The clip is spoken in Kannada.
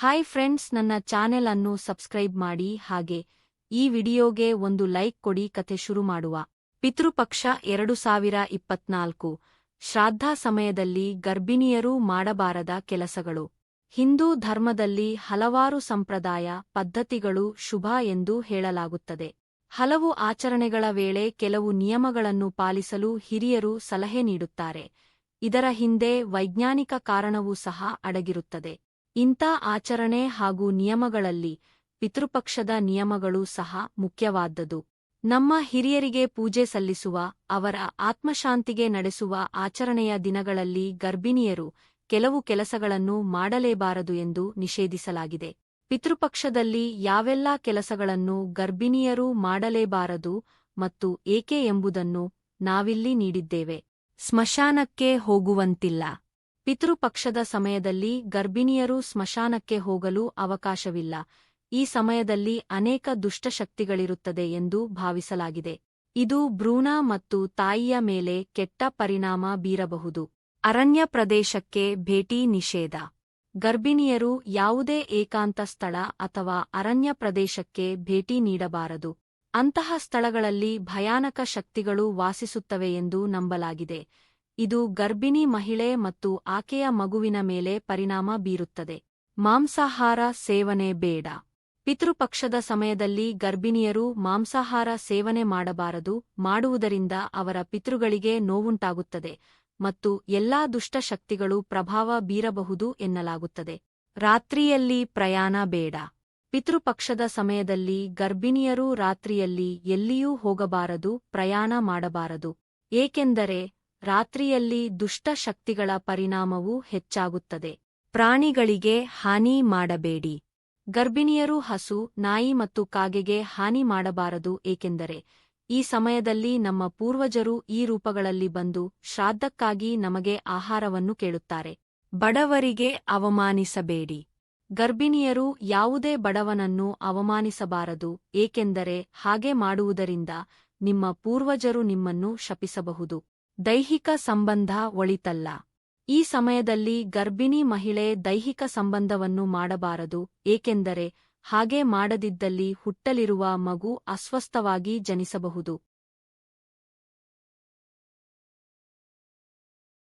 ಹಾಯ್ ಫ್ರೆಂಡ್ಸ್ ನನ್ನ ಚಾನೆಲ್ ಅನ್ನು ಸಬ್ಸ್ಕ್ರೈಬ್ ಮಾಡಿ. ಹಾಗೆ ಈ ವಿಡಿಯೋಗೆ ಒಂದು ಲೈಕ್ ಕೊಡಿ. ಕಥೆ ಶುರು ಮಾಡುವ. ಪಿತೃಪಕ್ಷ ಎರಡು ಸಾವಿರ ಇಪ್ಪತ್ನಾಲ್ಕು. ಶ್ರಾದ್ದ ಸಮಯದಲ್ಲಿ ಗರ್ಭಿಣಿಯರು ಮಾಡಬಾರದ ಕೆಲಸಗಳು. ಹಿಂದೂ ಧರ್ಮದಲ್ಲಿ ಹಲವಾರು ಸಂಪ್ರದಾಯ, ಪದ್ಧತಿಗಳು ಶುಭ ಎಂದು ಹೇಳಲಾಗುತ್ತದೆ. ಹಲವು ಆಚರಣೆಗಳ ವೇಳೆ ಕೆಲವು ನಿಯಮಗಳನ್ನು ಪಾಲಿಸಲು ಹಿರಿಯರು ಸಲಹೆ ನೀಡುತ್ತಾರೆ. ಇದರ ಹಿಂದೆ ವೈಜ್ಞಾನಿಕ ಕಾರಣವೂ ಸಹ ಅಡಗಿರುತ್ತದೆ. ಇಂಥ ಆಚರಣೆ ಹಾಗೂ ನಿಯಮಗಳಲ್ಲಿ ಪಿತೃಪಕ್ಷದ ನಿಯಮಗಳು ಸಹ ಮುಖ್ಯವಾದ್ದದು. ನಮ್ಮ ಹಿರಿಯರಿಗೆ ಪೂಜೆ ಸಲ್ಲಿಸುವ, ಅವರ ಆತ್ಮಶಾಂತಿಗೆ ನಡೆಸುವ ಆಚರಣೆಯ ದಿನಗಳಲ್ಲಿ ಗರ್ಭಿಣಿಯರು ಕೆಲವು ಕೆಲಸಗಳನ್ನು ಮಾಡಲೇಬಾರದು ಎಂದು ನಿಷೇಧಿಸಲಾಗಿದೆ. ಪಿತೃಪಕ್ಷದಲ್ಲಿ ಯಾವೆಲ್ಲ ಕೆಲಸಗಳನ್ನು ಗರ್ಭಿಣಿಯರು ಮಾಡಲೇಬಾರದು ಮತ್ತು ಏಕೆ ಎಂಬುದನ್ನು ನಾವಿಲ್ಲಿ ನೀಡಿದ್ದೇವೆ. ಸ್ಮಶಾನಕ್ಕೆ ಹೋಗುವಂತಿಲ್ಲ. ಪಿತೃಪಕ್ಷದ ಸಮಯದಲ್ಲಿ ಗರ್ಭಿಣಿಯರು ಸ್ಮಶಾನಕ್ಕೆ ಹೋಗಲು ಅವಕಾಶವಿಲ್ಲ. ಈ ಸಮಯದಲ್ಲಿ ಅನೇಕ ದುಷ್ಟಶಕ್ತಿಗಳಿರುತ್ತದೆ ಎಂದು ಭಾವಿಸಲಾಗಿದೆ. ಇದು ಭ್ರೂಣ ಮತ್ತು ತಾಯಿಯ ಮೇಲೆ ಕೆಟ್ಟ ಪರಿಣಾಮ ಬೀರಬಹುದು. ಅರಣ್ಯ ಪ್ರದೇಶಕ್ಕೆ ಭೇಟಿ ನಿಷೇಧ. ಗರ್ಭಿಣಿಯರು ಯಾವುದೇ ಏಕಾಂತ ಸ್ಥಳ ಅಥವಾ ಅರಣ್ಯ ಪ್ರದೇಶಕ್ಕೆ ಭೇಟಿ ನೀಡಬಾರದು. ಅಂತಹ ಸ್ಥಳಗಳಲ್ಲಿ ಭಯಾನಕ ಶಕ್ತಿಗಳು ವಾಸಿಸುತ್ತವೆ ಎಂದು ನಂಬಲಾಗಿದೆ. ಇದು ಗರ್ಭಿಣಿ ಮಹಿಳೆ ಮತ್ತು ಆಕೆಯ ಮಗುವಿನ ಮೇಲೆ ಪರಿಣಾಮ ಬೀರುತ್ತದೆ. ಮಾಂಸಾಹಾರ ಸೇವನೆ ಬೇಡ. ಪಿತೃಪಕ್ಷದ ಸಮಯದಲ್ಲಿ ಗರ್ಭಿಣಿಯರು ಮಾಂಸಾಹಾರ ಸೇವನೆ ಮಾಡಬಾರದು, ಮಾಡುವುದರಿಂದ ಅವರ ಪಿತೃಗಳಿಗೆ ನೋವುಂಟಾಗುತ್ತದೆ ಮತ್ತು ಎಲ್ಲಾ ದುಷ್ಟಶಕ್ತಿಗಳು ಪ್ರಭಾವ ಬೀರಬಹುದು ಎನ್ನಲಾಗುತ್ತದೆ. ರಾತ್ರಿಯಲ್ಲಿ ಪ್ರಯಾಣ ಬೇಡ. ಪಿತೃಪಕ್ಷದ ಸಮಯದಲ್ಲಿ ಗರ್ಭಿಣಿಯರು ರಾತ್ರಿಯಲ್ಲಿ ಎಲ್ಲಿಯೂ ಹೋಗಬಾರದು, ಪ್ರಯಾಣ ಮಾಡಬಾರದು. ಏಕೆಂದರೆ ರಾತ್ರಿಯಲ್ಲಿ ದುಷ್ಟ ಶಕ್ತಿಗಳ ಪರಿಣಾಮವು ಹೆಚ್ಚಾಗುತ್ತದೆ. ಪ್ರಾಣಿಗಳಿಗೆ ಹಾನಿ ಮಾಡಬೇಡಿ. ಗರ್ಭಿಣಿಯರು ಹಸು, ನಾಯಿ ಮತ್ತು ಕಾಗೆಗೆ ಹಾನಿ ಮಾಡಬಾರದು, ಏಕೆಂದರೆ ಈ ಸಮಯದಲ್ಲಿ ನಮ್ಮ ಪೂರ್ವಜರು ಈ ರೂಪಗಳಲ್ಲಿ ಬಂದು ಶ್ರಾದ್ದಕ್ಕಾಗಿ ನಮಗೆ ಆಹಾರವನ್ನು ಕೇಳುತ್ತಾರೆ. ಬಡವರಿಗೆ ಅವಮಾನಿಸಬೇಡಿ. ಗರ್ಭಿಣಿಯರು ಯಾವುದೇ ಬಡವನನ್ನು ಅವಮಾನಿಸಬಾರದು, ಏಕೆಂದರೆ ಹಾಗೆ ಮಾಡುವುದರಿಂದ ನಿಮ್ಮ ಪೂರ್ವಜರು ನಿಮ್ಮನ್ನು ಶಪಿಸಬಹುದು. ದೈಹಿಕ ಸಂಬಂಧ ಒಳಿತಲ್ಲ. ಈ ಸಮಯದಲ್ಲಿ ಗರ್ಭಿಣಿ ಮಹಿಳೆ ದೈಹಿಕ ಸಂಬಂಧವನ್ನು ಮಾಡಬಾರದು, ಏಕೆಂದರೆ ಹಾಗೆ ಮಾಡದಿದ್ದಲ್ಲಿ ಹುಟ್ಟಲಿರುವ ಮಗು ಅಸ್ವಸ್ಥವಾಗಿ ಜನಿಸಬಹುದು.